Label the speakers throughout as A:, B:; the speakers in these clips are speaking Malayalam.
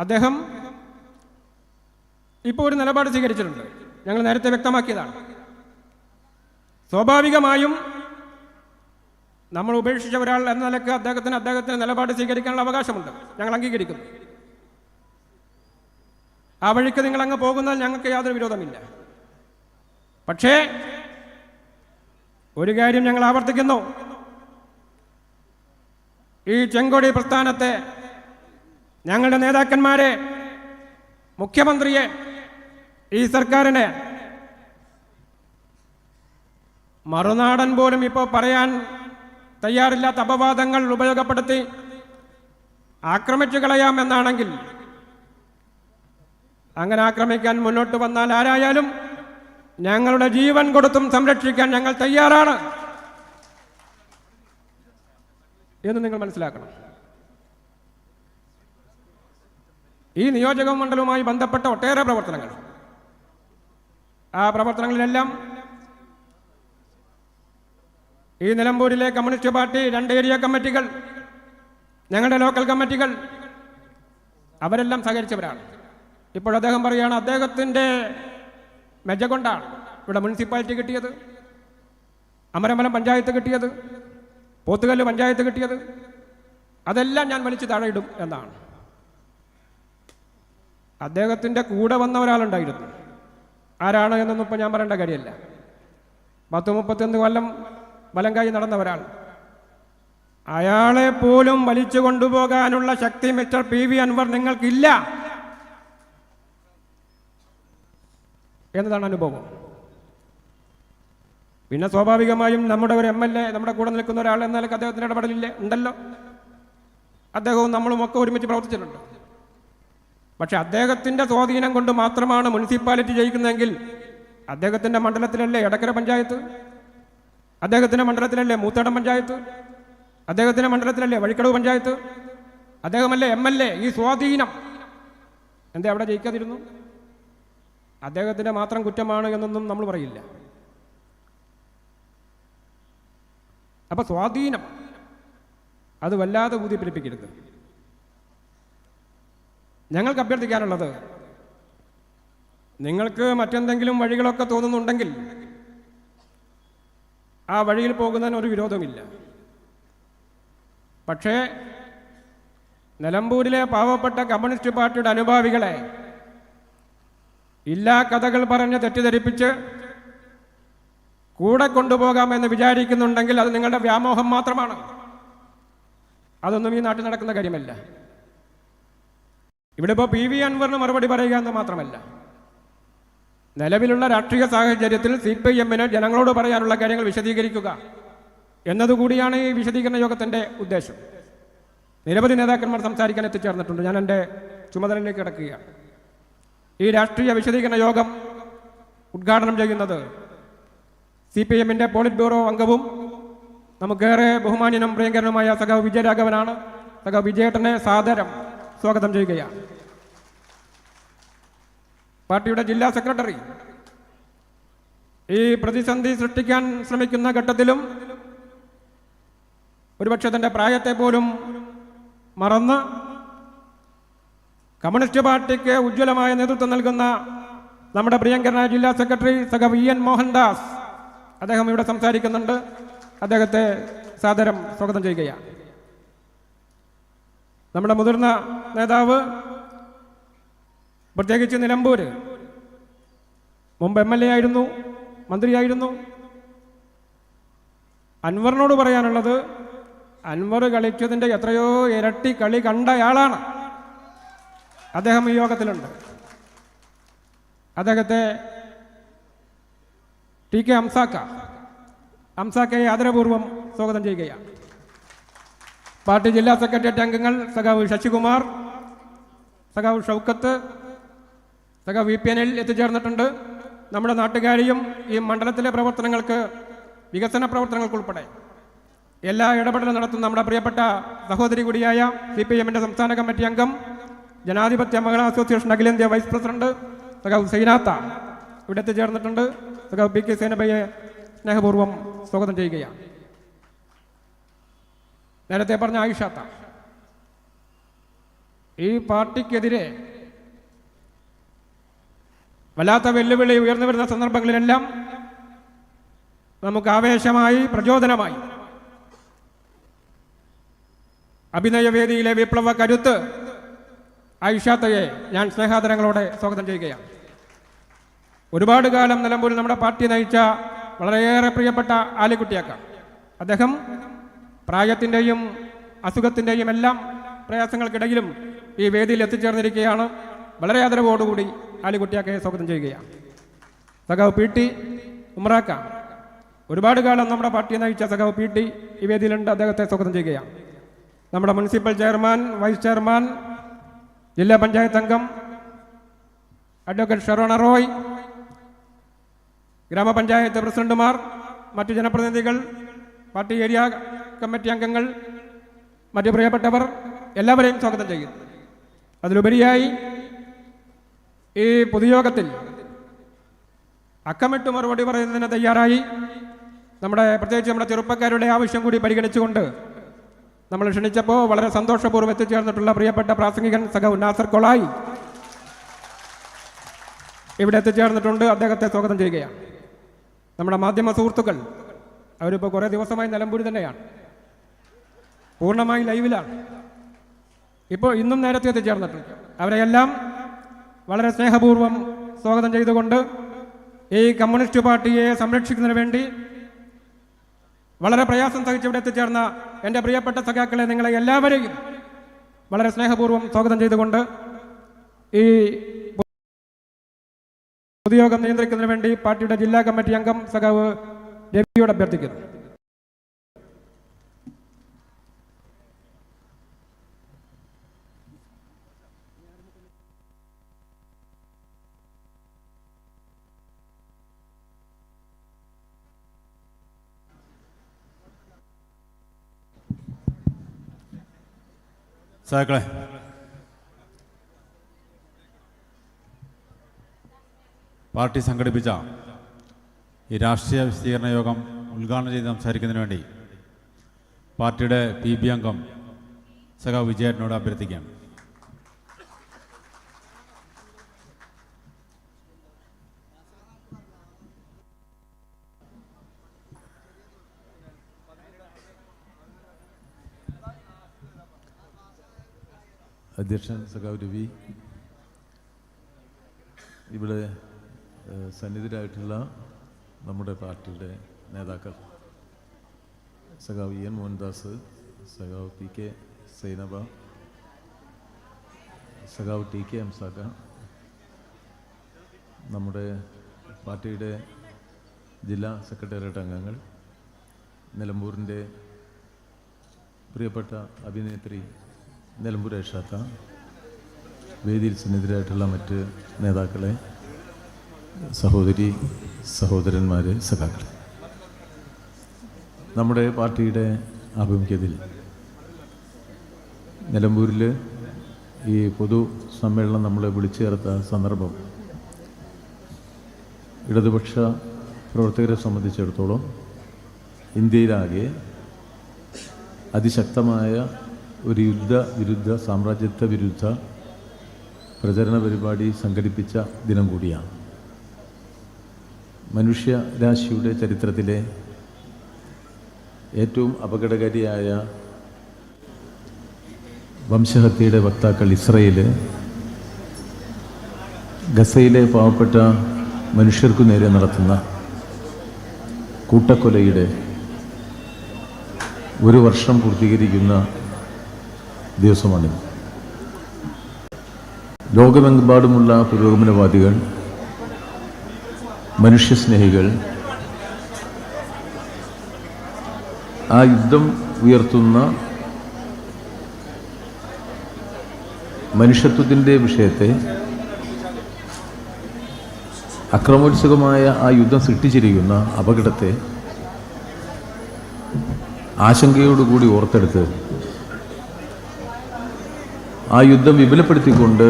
A: അദ്ദേഹം ഇപ്പോൾ ഒരു നിലപാട് സ്വീകരിച്ചിട്ടുണ്ട്. ഞങ്ങൾ നേരത്തെ വ്യക്തമാക്കിയതാണ്. സ്വാഭാവികമായും നമ്മൾ ഉപേക്ഷിച്ച ഒരാൾ എന്ന നിലയ്ക്ക് അദ്ദേഹത്തിന് അദ്ദേഹത്തിന് നിലപാട് സ്വീകരിക്കാനുള്ള അവകാശമുണ്ട്. ഞങ്ങൾ അംഗീകരിക്കുന്നു. ആ വഴിക്ക് നിങ്ങൾ അങ്ങ് പോകുന്നതിൽ ഞങ്ങൾക്ക് യാതൊരു വിരോധമില്ല. പക്ഷേ ഒരു കാര്യം ഞങ്ങൾ ആവർത്തിക്കുന്നു. ഈ ചെങ്കൊടി പ്രസ്ഥാനത്തെ ഞങ്ങളുടെ നേതാക്കന്മാരെ മുഖ്യമന്ത്രിയെ ഈ സർക്കാരിനെ മറുനാടൻ പോലും ഇപ്പോൾ പറയാൻ തയ്യാറില്ലാത്ത അപവാദങ്ങൾ ഉപയോഗപ്പെടുത്തി ആക്രമിച്ചു കളയാമെന്നാണെങ്കിൽ അങ്ങനെ ആക്രമിക്കാൻ മുന്നോട്ട് വന്നാൽ ആരായാലും ഞങ്ങളുടെ ജീവൻ കൊടുത്തും സംരക്ഷിക്കാൻ ഞങ്ങൾ തയ്യാറാണ് എന്ന് നിങ്ങൾ മനസ്സിലാക്കണം. ഈ നിയോജക മണ്ഡലവുമായി ബന്ധപ്പെട്ട ഒട്ടേറെ പ്രവർത്തനങ്ങൾ. ആ പ്രവർത്തനങ്ങളിലെല്ലാം ഈ നിലമ്പൂരിലെ കമ്മ്യൂണിസ്റ്റ് പാർട്ടി രണ്ട് ഏരിയ കമ്മിറ്റികൾ ഞങ്ങളുടെ ലോക്കൽ കമ്മിറ്റികൾ അവരെല്ലാം സഹകരിച്ചവരാണ്. ഇപ്പോൾ അദ്ദേഹം പറയുകയാണ് അദ്ദേഹത്തിന്റെ മെജ കൊണ്ടാണ് ഇവിടെ മുനിസിപ്പാലിറ്റി കിട്ടിയത്. അമരമലം പഞ്ചായത്ത് കിട്ടിയത്. പോത്തുകല്ല് പഞ്ചായത്ത് കിട്ടിയത്. അതെല്ലാം ഞാൻ വലിച്ചു താഴെയിടും എന്നാണ്. അദ്ദേഹത്തിന്റെ കൂടെ വന്ന ഒരാളുണ്ടായിരുന്നു. ആരാണ് എന്നൊന്നും ഇപ്പോൾ ഞാൻ പറയേണ്ട കാര്യമല്ല. പത്ത് മുപ്പത്തൊന്ന് കൊല്ലം വലങ്കായി നടന്ന ഒരാൾ. അയാളെ പോലും വലിച്ചു കൊണ്ടുപോകാനുള്ള ശക്തി മിസ്റ്റർ പി വി അൻവർ നിങ്ങൾക്കില്ല. എന്നതാണ് അനുഭവം. പിന്നെ സ്വാഭാവികമായും നമ്മുടെ ഒരു എം എൽ എ നമ്മുടെ കൂടെ നിൽക്കുന്ന ഒരാൾ എന്നാലും അദ്ദേഹത്തിന്റെ ഇടപെടലില്ലേ? ഉണ്ടല്ലോ. അദ്ദേഹവും നമ്മളും ഒക്കെ ഒരുമിച്ച് പ്രവർത്തിച്ചിട്ടുണ്ട്. പക്ഷെ അദ്ദേഹത്തിന്റെ സ്വാധീനം കൊണ്ട് മാത്രമാണ് മുനിസിപ്പാലിറ്റി ജയിക്കുന്നതെങ്കിൽ അദ്ദേഹത്തിന്റെ മണ്ഡലത്തിലല്ലേ എടക്കര പഞ്ചായത്ത്? അദ്ദേഹത്തിന്റെ മണ്ഡലത്തിലല്ലേ മൂത്തടം പഞ്ചായത്ത്? അദ്ദേഹത്തിന്റെ മണ്ഡലത്തിലല്ലേ വഴിക്കടവ് പഞ്ചായത്ത്? അദ്ദേഹമല്ലേ എം എൽ എ? ഈ സ്വാധീനം എന്താ അവിടെ ജയിക്കാതിരുന്നു? അദ്ദേഹത്തിന്റെ മാത്രം കുറ്റമാണ് എന്നൊന്നും നമ്മൾ പറയില്ല. അപ്പൊ സ്വാധീനം അത് വല്ലാതെ ഊതിപ്പിടിപ്പിക്കരുത്. ഞങ്ങൾക്ക് അഭ്യർത്ഥിക്കാനുള്ളത് നിങ്ങൾക്ക് മറ്റെന്തെങ്കിലും വഴികളൊക്കെ തോന്നുന്നുണ്ടെങ്കിൽ ആ വഴിയിൽ പോകുന്നതിന് ഒരു വിരോധമില്ല. പക്ഷേ നിലമ്പൂരിലെ പാവപ്പെട്ട കമ്മ്യൂണിസ്റ്റ് പാർട്ടിയുടെ അനുഭാവികളെ ഇല്ലാ കഥകൾ പറഞ്ഞ് തെറ്റിദ്ധരിപ്പിച്ച് കൂടെ കൊണ്ടുപോകാമെന്ന് വിചാരിക്കുന്നുണ്ടെങ്കിൽ അത് നിങ്ങളുടെ വ്യാമോഹം മാത്രമാണ്. അതൊന്നും ഈ നാട്ടിൽ നടക്കുന്ന കാര്യമല്ല. ഇവിടെ ഇപ്പോൾ പി വി അൻവറിന് മറുപടി പറയുക എന്ന് മാത്രമല്ല. നിലവിലുള്ള രാഷ്ട്രീയ സാഹചര്യത്തിൽ സി പി എമ്മിന് ജനങ്ങളോട് പറയാനുള്ള കാര്യങ്ങൾ വിശദീകരിക്കുക എന്നതുകൂടിയാണ് ഈ വിശദീകരണ യോഗത്തിന്റെ ഉദ്ദേശം. നിരവധി നേതാക്കന്മാർ സംസാരിക്കാൻ എത്തിച്ചേർന്നിട്ടുണ്ട്. ഞാൻ എന്റെ ചുമതലയിലേക്ക് കിടക്കുകയാണ്. ഈ രാഷ്ട്രീയ വിശദീകരണ യോഗം ഉദ്ഘാടനം ചെയ്യുന്നത് സി പി എമ്മിന്റെ പോളിറ്റ് ബ്യൂറോ അംഗവും നമുക്കേറെ ബഹുമാന്യനും പ്രിയങ്കരനുമായ സഖാവ് വിജയരാഘവനാണ്. സഖാവ് വിജയേട്ടനെ സാദരം സ്വാഗതം ചെയ്യുകയാണ്. പാർട്ടിയുടെ ജില്ലാ സെക്രട്ടറി. ഈ പ്രതിസന്ധി സൃഷ്ടിക്കാൻ ശ്രമിക്കുന്ന ഘട്ടത്തിലും ഒരുപക്ഷെ തന്റെ പ്രായത്തെ പോലും മറന്ന് കമ്മ്യൂണിസ്റ്റ് പാർട്ടിക്ക് ഉജ്ജ്വലമായ നേതൃത്വം നൽകുന്ന നമ്മുടെ പ്രിയങ്കരനായ ജില്ലാ സെക്രട്ടറി സഖ വി എൻ മോഹൻദാസ് അദ്ദേഹം ഇവിടെ സംസാരിക്കുന്നുണ്ട്. അദ്ദേഹത്തെ സാദരം സ്വാഗതം ചെയ്യുകയാണ്. നമ്മുടെ മുതിർന്ന നേതാവ് പ്രത്യേകിച്ച് നിലമ്പൂർ മുമ്പ് എം എൽ എ ആയിരുന്നു മന്ത്രിയായിരുന്നു. അൻവറിനോട് പറയാനുള്ളത് അൻവർ കളിച്ചതിന്റെ എത്രയോ ഇരട്ടി കളി കണ്ടയാളാണ്. അദ്ദേഹം ഈ യോഗത്തിലുണ്ട്. അദ്ദേഹത്തെ ടി കെ അംസാക്ക അംസാക്കയെ ആദരപൂർവം സ്വാഗതം ചെയ്യുകയാണ്. പാർട്ടി ജില്ലാ സെക്രട്ടേറിയറ്റ് അംഗങ്ങൾ സഖാവ് ശശികുമാർ സഖാവ് ഷൗക്കത്ത് സഖാവ് വി പി എനിൽ എത്തിച്ചേർന്നിട്ടുണ്ട്. നമ്മുടെ നാട്ടുകാരെയും ഈ മണ്ഡലത്തിലെ പ്രവർത്തനങ്ങൾക്ക് വികസന പ്രവർത്തനങ്ങൾക്കുൾപ്പെടെ എല്ലാ ഇടപെടലും നടത്തുന്ന നമ്മുടെ പ്രിയപ്പെട്ട സഹോദരി കൂടിയായ സി പി എമ്മിന്റെ സംസ്ഥാന കമ്മിറ്റി അംഗം ജനാധിപത്യ മഹിളാ അസോസിയേഷൻ അഖിലേന്ത്യാ വൈസ് പ്രസിഡന്റ് സഖാവ് സൈനാത്ത ഇവിടെ എത്തിച്ചേർന്നിട്ടുണ്ട്. സഖാവ് പി കെ സേനബയെ സ്നേഹപൂർവം സ്വാഗതം ചെയ്യുകയാണ്. നേരത്തെ പറഞ്ഞ ആയിഷാത്ത ഈ പാർട്ടിക്കെതിരെ വല്ലാത്ത വെല്ലുവിളി ഉയർന്നു വരുന്ന സന്ദർഭങ്ങളിലെല്ലാം നമുക്ക് ആവേശമായി പ്രചോദനമായി അഭിനയവേദിയിലെ വിപ്ലവ കരുത്ത് ഐഷാത്തയെ ഞാൻ സ്നേഹാദരങ്ങളോടെ സ്വാഗതം ചെയ്യുകയാണ്. ഒരുപാട് കാലം നിലമ്പൂരിൽ നമ്മുടെ പാർട്ടി നയിച്ച വളരെയേറെ പ്രിയപ്പെട്ട ആലിക്കുട്ടിയാക്ക അദ്ദേഹം പ്രായത്തിന്റെയും അസുഖത്തിന്റെയും എല്ലാം പ്രയാസങ്ങൾക്കിടയിലും ഈ വേദിയിൽ എത്തിച്ചേർന്നിരിക്കുകയാണ്. വളരെ ആദരവോടുകൂടി ആലിക്കുട്ടിയാക്കയെ സ്വാഗതം ചെയ്യുകയാണ്. സഖാവ് പി ടി ഉമ്രാക്ക. ഒരുപാട് കാലം നമ്മുടെ പാർട്ടി നയിച്ച സഖാവ് പി ടി ഈ വേദിയിലുണ്ട്. അദ്ദേഹത്തെ സ്വാഗതം ചെയ്യുകയാണ്. നമ്മുടെ മുനിസിപ്പൽ ചെയർമാൻ വൈസ് ചെയർമാൻ ജില്ലാ പഞ്ചായത്ത് അംഗം അഡ്വക്കേറ്റ് ഷെറോണ റോയ് ഗ്രാമപഞ്ചായത്ത് പ്രസിഡന്റുമാർ മറ്റു ജനപ്രതിനിധികൾ പാർട്ടി ഏരിയ കമ്മിറ്റി അംഗങ്ങൾ മറ്റ് പ്രിയപ്പെട്ടവർ എല്ലാവരെയും സ്വാഗതം ചെയ്യുന്നു. അതിലുപരിയായി ഈ പൊതുയോഗത്തിൽ അക്കമിട്ട് മറുപടി പറയുന്നതിന് തയ്യാറായി. നമ്മുടെ പ്രത്യേകിച്ച് നമ്മുടെ ചെറുപ്പക്കാരുടെ ആവശ്യം കൂടി പരിഗണിച്ചുകൊണ്ട് നമ്മൾ ക്ഷണിച്ചപ്പോൾ വളരെ സന്തോഷപൂർവം എത്തിച്ചേർന്നിട്ടുള്ള പ്രിയപ്പെട്ട പ്രാസംഗികൻ സഖ നാസർ കൊളായി ഇവിടെ എത്തിച്ചേർന്നിട്ടുണ്ട്. അദ്ദേഹത്തെ സ്വാഗതം ചെയ്യുകയാണ്. നമ്മുടെ മാധ്യമ സുഹൃത്തുക്കൾ അവരിപ്പോൾ കുറേ ദിവസമായി നിലമ്പൂരി തന്നെയാണ്. പൂർണമായി ലൈവിലാണ്. ഇപ്പോൾ ഇന്നും നേരത്തെ എത്തിച്ചേർന്നിട്ടുണ്ട്. അവരെയെല്ലാം വളരെ സ്നേഹപൂർവം സ്വാഗതം ചെയ്തുകൊണ്ട് ഈ കമ്മ്യൂണിസ്റ്റ് പാർട്ടിയെ സംരക്ഷിക്കുന്നതിന് വേണ്ടി വളരെ പ്രയാസം സഹിച്ച് ഇവിടെ എത്തിച്ചേർന്ന എന്റെ പ്രിയപ്പെട്ട സഖാക്കളെ നിങ്ങളെ എല്ലാവരെയും വളരെ സ്നേഹപൂർവം സ്വാഗതം ചെയ്തുകൊണ്ട് ഈ പൊതുയോഗം നിയന്ത്രിക്കുന്നതിന് വേണ്ടി പാർട്ടിയുടെ ജില്ലാ കമ്മിറ്റി അംഗം സഖാവ് രവിയോട് അഭ്യർത്ഥിക്കുന്നു.
B: സഹാക്കളെ പാർട്ടി സംഘടിപ്പിച്ച ഈ രാഷ്ട്രീയ വിശദീകരണ യോഗം ഉദ്ഘാടനം ചെയ്ത് സംസാരിക്കുന്നതിന് വേണ്ടി പാർട്ടിയുടെ പി ബി അംഗം സഖാവ് വിജയേട്ടനോട് അഭ്യർത്ഥിക്കുകയാണ്.
C: അധ്യക്ഷൻ സഖാവ് രവി ഇവിടെ സന്നിധിരായിട്ടുള്ള നമ്മുടെ പാർട്ടിയുടെ നേതാക്കൾ. സഖാവ് ഇ എൻ മോഹൻദാസ് സഖാവ് പി കെ സൈനബ സഖാവ് ടി കെ എം എംസാക്ക. നമ്മുടെ പാർട്ടിയുടെ ജില്ലാ സെക്രട്ടേറിയറ്റ് അംഗങ്ങൾ നിലമ്പൂരിന്റെ പ്രിയപ്പെട്ട അഭിനേത്രി നിലമ്പൂർ ഏഷാത്ത വേദിയിൽ സന്നിധിരായിട്ടുള്ള മറ്റ് നേതാക്കളെ സഹോദരി സഹോദരന്മാരെ സഖാക്കളെ. നമ്മുടെ പാർട്ടിയുടെ ആഭിമുഖ്യത്തിൽ നിലമ്പൂരിൽ ഈ പൊതു സമ്മേളനം നമ്മളെ വിളിച്ചു ചേർത്ത സന്ദർഭം ഇടതുപക്ഷ പ്രവർത്തകരെ സംബന്ധിച്ചിടത്തോളം ഇന്ത്യയിലാകെ അതിശക്തമായ ഒരു യുദ്ധ വിരുദ്ധ സാമ്രാജ്യത്വ വിരുദ്ധ പ്രചരണ പരിപാടി സംഘടിപ്പിച്ച ദിനം കൂടിയാണ്. മനുഷ്യരാശിയുടെ ചരിത്രത്തിലെ ഏറ്റവും അപകടകാരിയായ വംശഹത്യയുടെ വക്താക്കൾ ഇസ്രയേൽ ഗസയിലെ പാവപ്പെട്ട മനുഷ്യർക്കു നേരെ നടത്തുന്ന കൂട്ടക്കൊലയുടെ ഒരു വർഷം പൂർത്തീകരിക്കുന്ന ദിവസമാണിത് ലോകമെമ്പാടുമുള്ള പുരോഗമനവാദികൾ മനുഷ്യസ്നേഹികൾ ആ യുദ്ധം ഉയർത്തുന്ന മനുഷ്യത്വത്തിന്റെ വിഷയത്തെ അക്രമോത്സുകമായ ആ യുദ്ധം സൃഷ്ടിച്ചിരിക്കുന്ന അപകടത്തെ ആശങ്കയോടുകൂടി ഓർത്തെടുത്ത് ആ യുദ്ധം വിപുലപ്പെടുത്തിക്കൊണ്ട്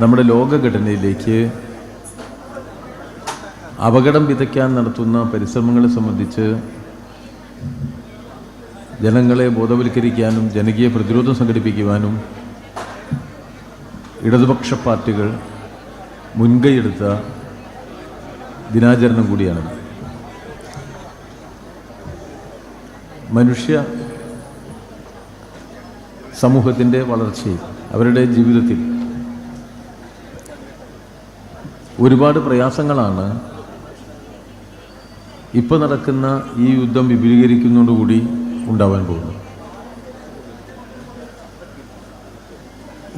C: നമ്മുടെ ലോകഘടനയിലേക്ക് അപകടം വിതയ്ക്കാൻ നടത്തുന്ന പരിശ്രമങ്ങളെ സംബന്ധിച്ച് ജനങ്ങളെ ബോധവൽക്കരിക്കാനും ജനകീയ പ്രതിരോധം സംഘടിപ്പിക്കുവാനും ഇടതുപക്ഷ പാർട്ടികൾ മുൻകൈയെടുത്ത ദിനാചരണം കൂടിയാണ് മനുഷ്യ സമൂഹത്തിന്റെ വളർച്ചയിൽ അവരുടെ ജീവിതത്തിൽ. ഒരുപാട് പ്രയാസങ്ങളാണ് ഇപ്പോൾ നടക്കുന്ന ഈ യുദ്ധം വിപുലീകരിക്കുന്നതോടുകൂടി ഉണ്ടാവാൻ പോകുന്നു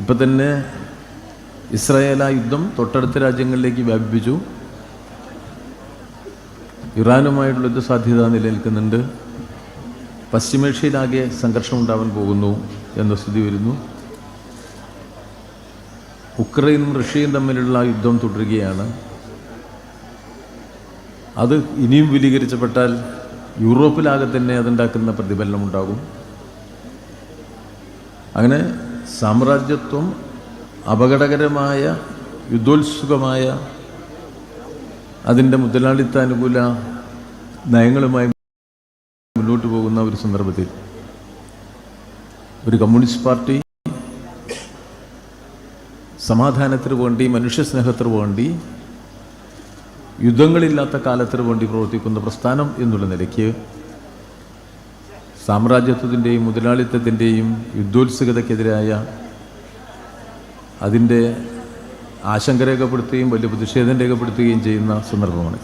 C: ഇപ്പം തന്നെ ഇസ്രായേൽ ആ യുദ്ധം തൊട്ടടുത്ത രാജ്യങ്ങളിലേക്ക് വ്യാപിപ്പിച്ചു. ഇറാനുമായിട്ടുള്ള യുദ്ധസാധ്യത നിലനിൽക്കുന്നുണ്ട്. പശ്ചിമേഷ്യയിലാകെ സംഘർഷം ഉണ്ടാവാൻ പോകുന്നു. എന്ന സ്ഥിതി വരുന്നു. ഉക്രൈനും റഷ്യയും തമ്മിലുള്ള യുദ്ധം തുടരുകയാണ്. അത് ഇനിയും വിപുലീകരിച്ചപ്പെട്ടാൽ യൂറോപ്പിലാകെ തന്നെ അതുണ്ടാക്കുന്ന പ്രതിഫലനം ഉണ്ടാകും. അങ്ങനെ സാമ്രാജ്യത്വം അപകടകരമായ യുദ്ധോത്സുകമായ അതിന്റെ മുതലാളിത്താനുകൂല നയങ്ങളുമായി മുന്നോട്ട് പോകുന്ന ഒരു സന്ദർഭത്തിൽ ഒരു കമ്മ്യൂണിസ്റ്റ് പാർട്ടി സമാധാനത്തിന് വേണ്ടി മനുഷ്യസ്നേഹത്തിന് വേണ്ടി യുദ്ധങ്ങളില്ലാത്ത കാലത്തിന് വേണ്ടി പ്രവർത്തിക്കുന്ന പ്രസ്ഥാനം എന്നുള്ള നിലയ്ക്ക് സാമ്രാജ്യത്വത്തിന്റെയും മുതലാളിത്തത്തിന്റെയും യുദ്ധോത്സുകതയ്ക്കെതിരായ അതിന്റെ ആശങ്ക രേഖപ്പെടുത്തുകയും വലിയ പ്രതിഷേധം രേഖപ്പെടുത്തുകയും ചെയ്യുന്ന സന്ദർഭമാണ്.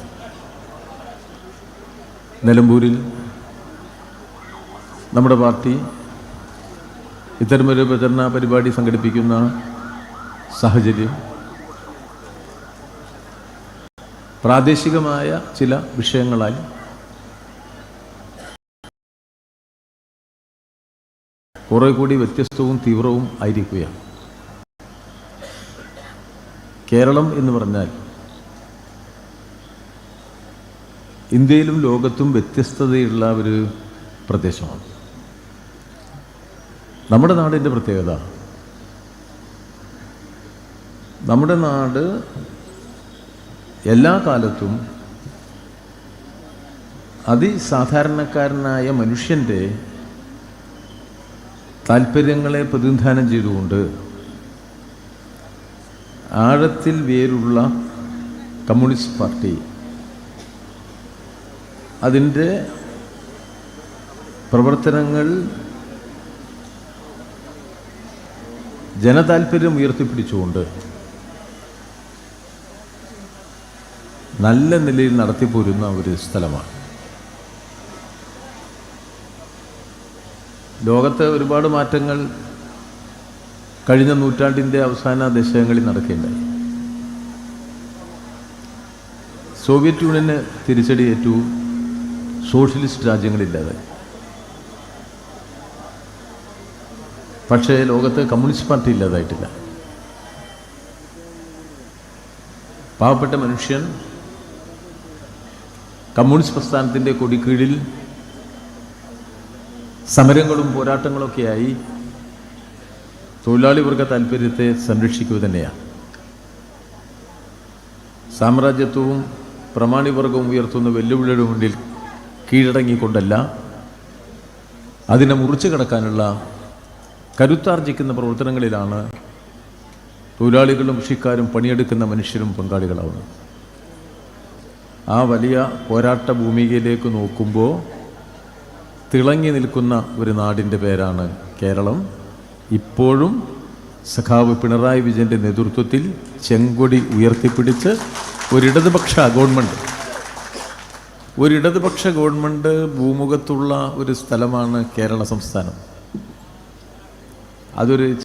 C: നിലമ്പൂരിൽ നമ്മുടെ പാർട്ടി ഇത്തരമൊരു പ്രചരണ പരിപാടി സംഘടിപ്പിക്കുന്ന സാഹചര്യം പ്രാദേശികമായ ചില വിഷയങ്ങളായി കുറെ കൂടി വ്യത്യസ്തവും തീവ്രവും ആയിരിക്കുകയാണ്. കേരളം എന്ന് പറഞ്ഞാൽ ഇന്ത്യയിലും ലോകത്തും വ്യത്യസ്തതയുള്ള ഒരു പ്രദേശമാണ്. നമ്മുടെ നാടിന്റെ പ്രത്യേകത. നമ്മുടെ നാട് എല്ലാ കാലത്തും അതിസാധാരണക്കാരനായ മനുഷ്യന്റെ താല്പര്യങ്ങളെ പ്രതിനിധാനം ചെയ്തുകൊണ്ട് ആഴത്തിൽ വേരുള്ള കമ്മ്യൂണിസ്റ്റ് പാർട്ടി അതിന്റെ പ്രവർത്തനങ്ങൾ ജനതാൽപര്യം ഉയർത്തിപ്പിടിച്ചുകൊണ്ട് നല്ല നിലയിൽ നടത്തിപ്പോരുന്ന ഒരു സ്ഥലമാണ്. ലോകത്ത് ഒരുപാട് മാറ്റങ്ങൾ കഴിഞ്ഞ നൂറ്റാണ്ടിന്റെ അവസാന ദശകങ്ങളിൽ നടക്കേണ്ടായി. സോവിയറ്റ് യൂണിയന് തിരിച്ചടിയേറ്റു സോഷ്യലിസ്റ്റ് രാജ്യങ്ങളില്ലാതെ പക്ഷേ ലോകത്ത് കമ്മ്യൂണിസ്റ്റ് പാർട്ടി ഇല്ലാതായിട്ടില്ല. പാവപ്പെട്ട മനുഷ്യൻ കമ്മ്യൂണിസ്റ്റ് പ്രസ്ഥാനത്തിന്റെ കൊടിക്കീഴിൽ സമരങ്ങളും പോരാട്ടങ്ങളൊക്കെയായി തൊഴിലാളി വർഗ താല്പര്യത്തെ സംരക്ഷിക്കുക തന്നെയാണ്. സാമ്രാജ്യത്വവും പ്രമാണിവർഗവും ഉയർത്തുന്ന വെല്ലുവിളിയുടെ മുന്നിൽ കീഴടങ്ങിക്കൊണ്ടല്ല അതിനെ മുറിച്ചു കടക്കാനുള്ള കരുത്താർജിക്കുന്ന പ്രവർത്തനങ്ങളിലാണ് തൊഴിലാളികളും കൃഷിക്കാരും പണിയെടുക്കുന്ന മനുഷ്യരും പങ്കാളികളാവുന്നത്. ആ വലിയ പോരാട്ട ഭൂമികയിലേക്ക് നോക്കുമ്പോൾ തിളങ്ങി നിൽക്കുന്ന ഒരു നാടിന്റെ പേരാണ് കേരളം. ഇപ്പോഴും സഖാവ് പിണറായി വിജയന്റെ നേതൃത്വത്തിൽ ചെങ്കൊടി ഉയർത്തിപ്പിടിച്ച് ഒരിടതുപക്ഷ ഗവൺമെന്റ് ഒരിടതുപക്ഷ ഗവൺമെന്റ് ഭൂമുഖത്തുള്ള ഒരു സ്ഥലമാണ് കേരള സംസ്ഥാനം. അതൊരു